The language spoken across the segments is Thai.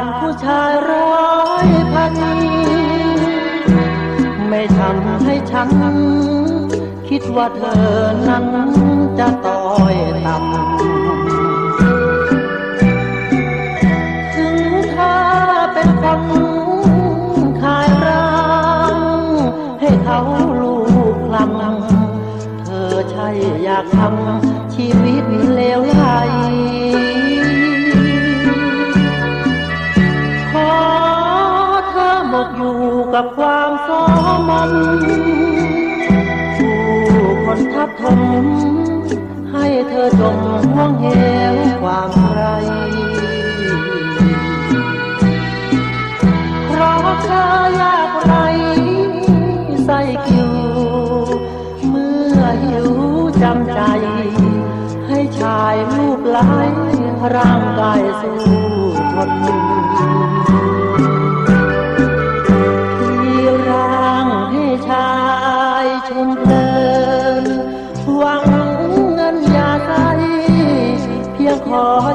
านผู้ชายร้อยพัน ไม่ทำให้ฉัน คิดว่าเธอนั้นจะต่อยต่ำถึงเธอเป็นคนขายร่างให้เขาลูกลำเธอใช่อยากทำชีวิตเลวไหล กับความสมนผู้คนทับถมให้เธอจมห่วงเหวความใครเพราะเธอยากไรใส่คิว เมื่อหิวจำใจ ให้ชายรูปไหลร่างกายสู้ทน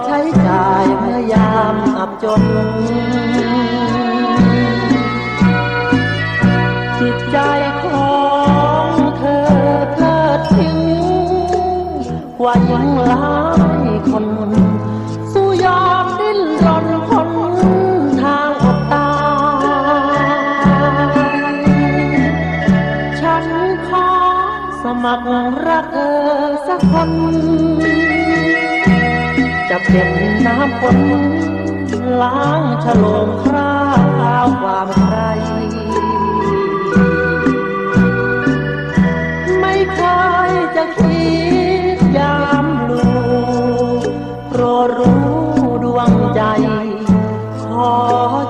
ใช้จ่ายเมื่อยามอับจน เป็นน้ำฝนล้างฉลมคราวความใคร ไม่เคยจะคิดยามลูโปรดรู้ดวงใจ ขอ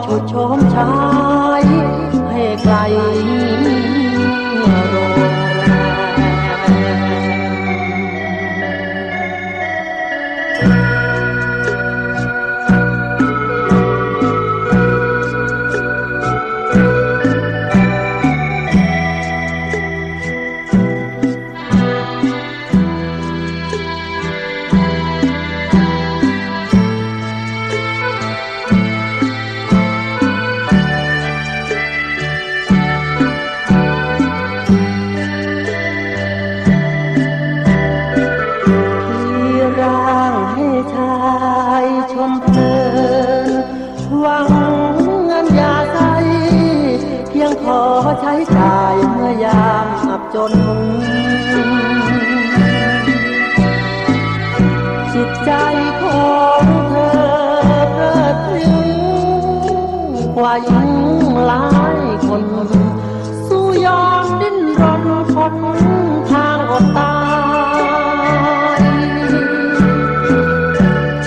ชุดชมชายให้ไกล จิตใจของเธอเพลิดพลินกว่าหญิงหลายคน สู้ยอมดิ้นรนคนทางอดตาย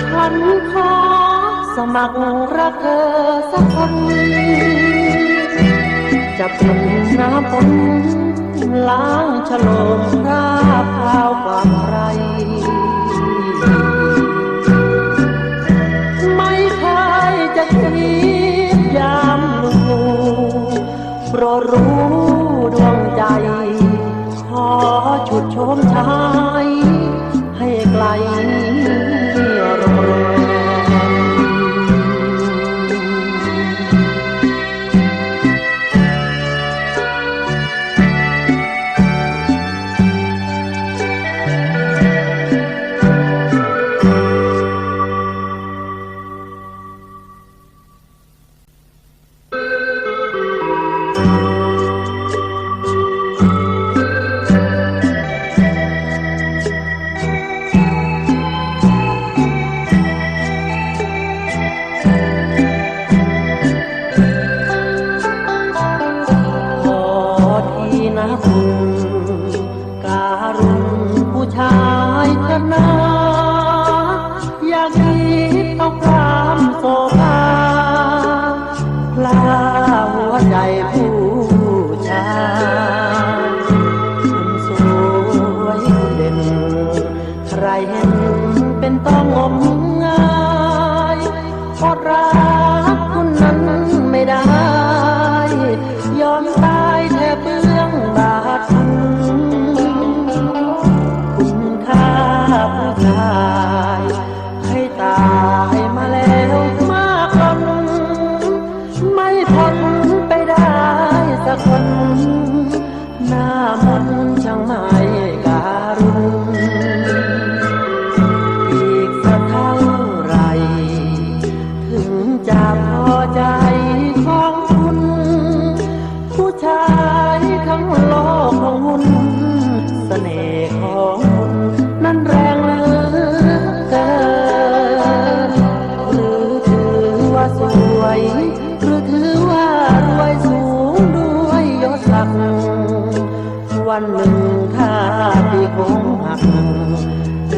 ฉันขอสมัครรักเธอสักคนจะเป็นน้ำฝนล้างฉลมราบพราวความไรไม่ ไ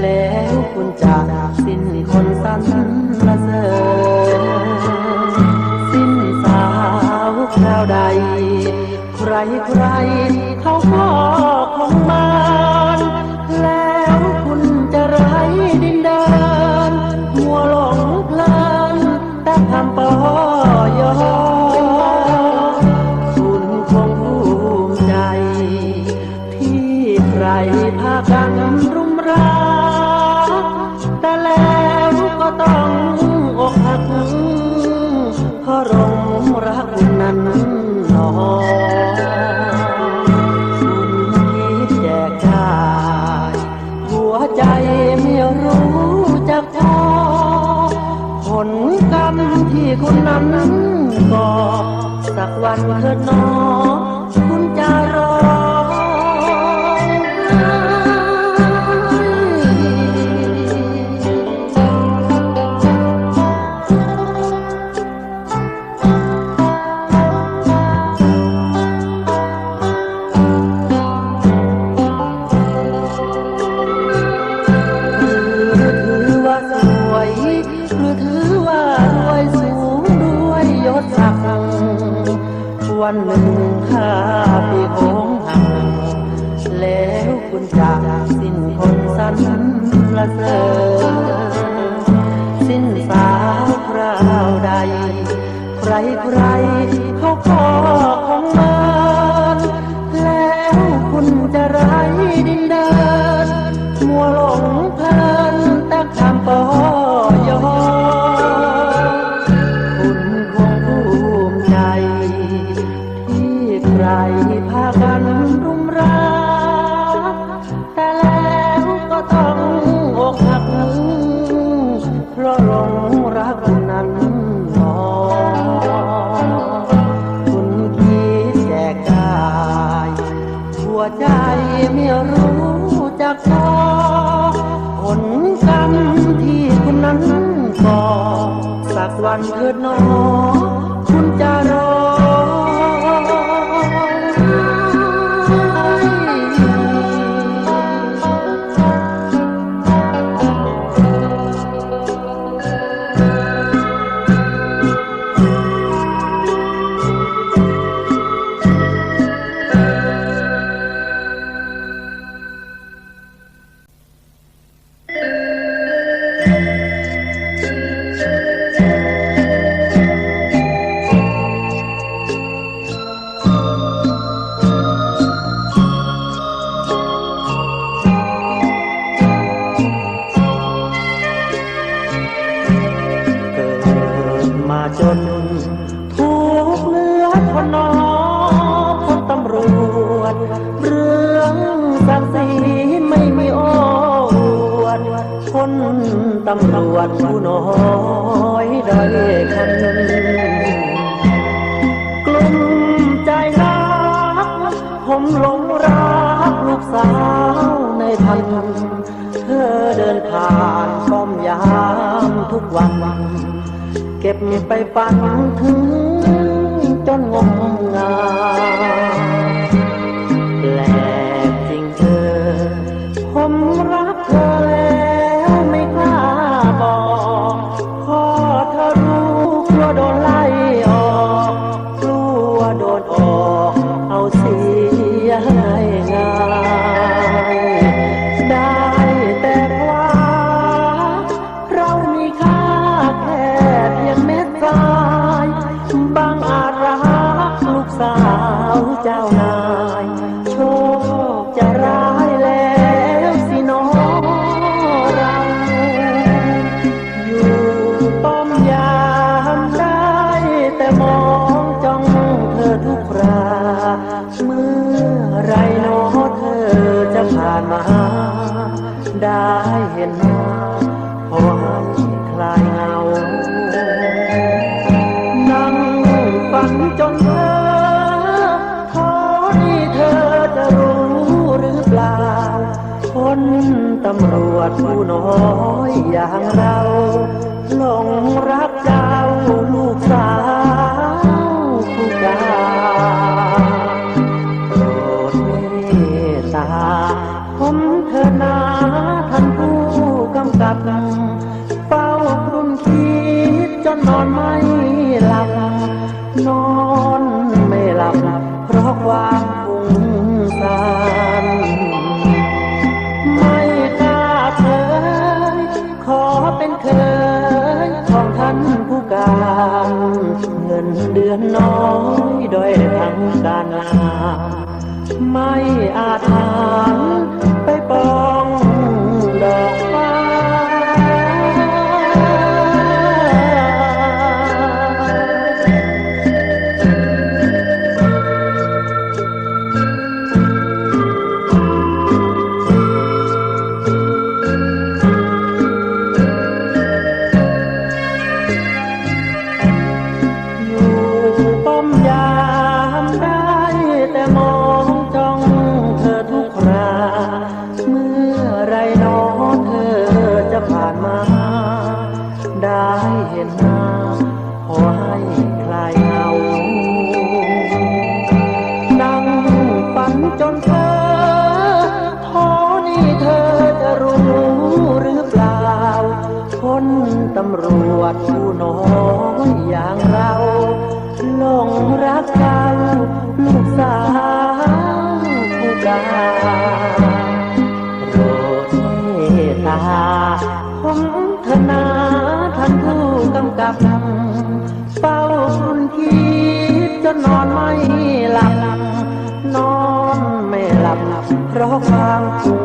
แล้วคุณจะสิ้นคนสันละเสริสิ้นสาวคราวใด ใครใคร คุณนั้นบอกสักวันเถิดหนอง ล วันเถิดหนอคุำรวจผู้น้อยได้คันกลุ่มใจรัก ผมหลงรักลูกสาวในพัน เธอเดินผ่านป้อมยามทุกวัน เก็บไปฝันถึงจนงมงาย สาวเจ้านาย โชคจะร้ายแล้วสิน้องเราอยู่ป้อมยามได้แต่มองจ้องเธอทุกราเมื่อไรโนอเธอจะผ่านมา ได้เห็นหน้า ผู้น้อยอย่างเราหลงรักเจ้าลูกสาวผู้กาโปรดเมตตาผมเธอนาท่านผู้กำกับเฝ้ากลุ่นคิดจนนอน เดือนน้อง นนอนไม่หลับ นอนไม่หลับ เพราะความกลัว